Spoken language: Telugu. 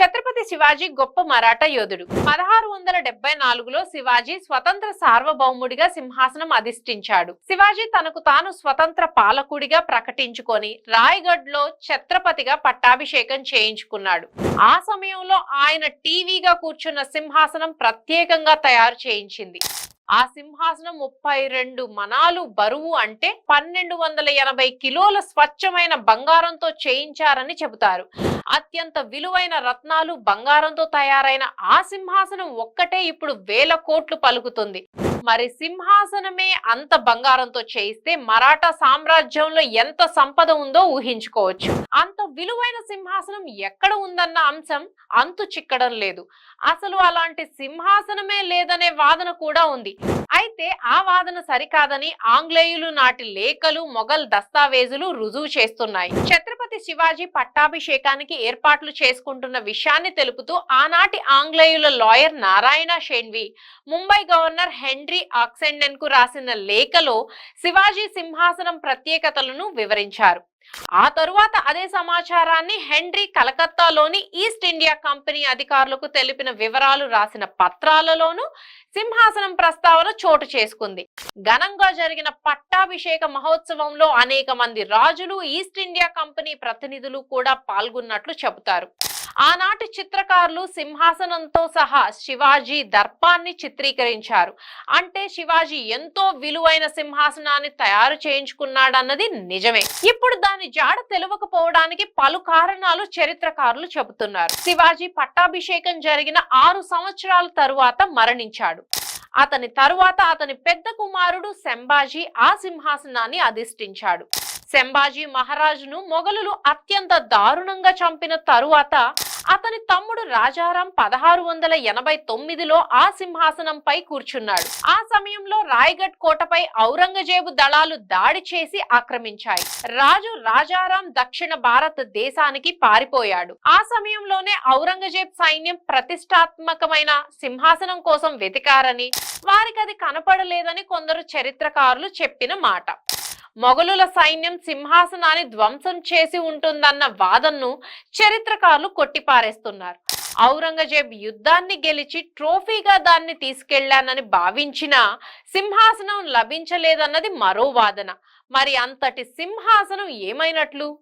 ఛత్రపతి శివాజీ గొప్ప మరాఠా యోధుడు. పదహారు వందల డెబ్బై నాలుగులో శివాజీ స్వతంత్ర సార్వభౌముడిగా సింహాసనం అధిష్ఠించాడు. శివాజీ తనకు తాను స్వతంత్ర పాలకుడిగా ప్రకటించుకొని రాయ్గఢ్లో ఛత్రపతిగా పట్టాభిషేకం చేయించుకున్నాడు. ఆ సమయంలో ఆయన టీవీగా కూర్చున్న సింహాసనం ప్రత్యేకంగా తయారు చేయించింది. ఆ సింహాసనం ముప్పై రెండు మనాలు బరువు అంటే పన్నెండు వందల ఎనభై కిలోల స్వచ్ఛమైన బంగారంతో చేయించారని చెబుతారు. అత్యంత విలువైన రత్నాలు బంగారంతో తయారైన ఆ సింహాసనం ఒక్కటే ఇప్పుడు వేల కోట్లు పలుకుతుంది. మరి సింహాసనమే అంత బంగారంతో చేయిస్తే మరాఠా సామ్రాజ్యంలో ఎంత సంపద ఉందో ఊహించుకోవచ్చు. అంత విలువైన సింహాసనం ఎక్కడ ఉందన్న అంశం అంతు చిక్కడం లేదు. అసలు అలాంటి సింహాసనమే లేదనే వాదన కూడా ఉంది. అయితే ఆ వాదన సరికాదని ఆంగ్లేయులు నాటి లేఖలు మొఘల్ దస్తావేజులు రుజువు చేస్తున్నాయి. ఛత్రపతి శివాజీ పట్టాభిషేకానికి ఏర్పాట్లు చేసుకుంటున్న విషయాన్ని తెలుపుతూ ఆనాటి ఆంగ్లేయుల lawyer Narayana Shenvi Mumbai governor Henry ఆక్సెండెన్కు రాసిన లేఖలో శివాజీ సింహాసనం ప్రత్యేకతలను వివరించారు. ఆ తరువాత అదే సమాచారాన్ని హెన్రీ కలకత్తాలోని ఈస్ట్ ఇండియా కంపెనీ అధికారులకు తెలిపిన వివరాలు రాసిన పత్రాలలోనూ సింహాసనం ప్రస్తావన చోటు చేసుకుంది. ఘనంగా జరిగిన పట్టాభిషేక మహోత్సవంలో అనేక మంది రాజులు ఈస్ట్ ఇండియా కంపెనీ ప్రతినిధులు కూడా పాల్గొన్నట్లు చెబుతారు. ఆనాటి చిత్రకారులు సింహాసనంతో సహా శివాజీ దర్పాన్ని చిత్రీకరించారు. అంటే శివాజీ ఎంతో విలువైన సింహాసనాన్ని తయారు చేయించుకున్నాడన్నది నిజమే. ఇప్పుడు దాని జాడ తెలియకపోవడానికి పలు కారణాలు చరిత్రకారులు చెబుతున్నారు. శివాజీ పట్టాభిషేకం జరిగిన ఆరు సంవత్సరాల తరువాత మరణించాడు. అతని తరువాత అతని పెద్ద కుమారుడు శంభాజీ ఆ సింహాసనాన్ని అధిష్ఠించాడు. శంభాజీ మహారాజును మొఘలులు అత్యంత దారుణంగా చంపిన తరువాత అతని తమ్ముడు రాజారాం పదహారు వందల ఎనభై తొమ్మిదిలో ఆ సింహాసనంపై కూర్చున్నాడు. ఆ సమయంలో రాయగఢ్ కోటపై ఔరంగజేబు దళాలు దాడి చేసి ఆక్రమించాయి. రాజు రాజారాం దక్షిణ భారతదేశానికి పారిపోయాడు. ఆ సమయంలోనే ఔరంగజేబ్ సైన్యం ప్రతిష్టాత్మకమైన సింహాసనం కోసం వెతికారని వారికి అది కనపడలేదని కొందరు చరిత్రకారులు చెప్పిన మాట. మొఘలుల సైన్యం సింహాసనాన్ని ధ్వంసం చేసి ఉంటుందన్న వాదనను చరిత్రకారులు కొట్టిపారేస్తున్నారు. ఔరంగజేబ్ యుద్ధాన్ని గెలిచి ట్రోఫీగా దాన్ని తీసుకెళ్ళానని భావించినా సింహాసనం లభించలేదన్నది మరో వాదన. మరి అంతటి సింహాసనం ఏమైనట్లు?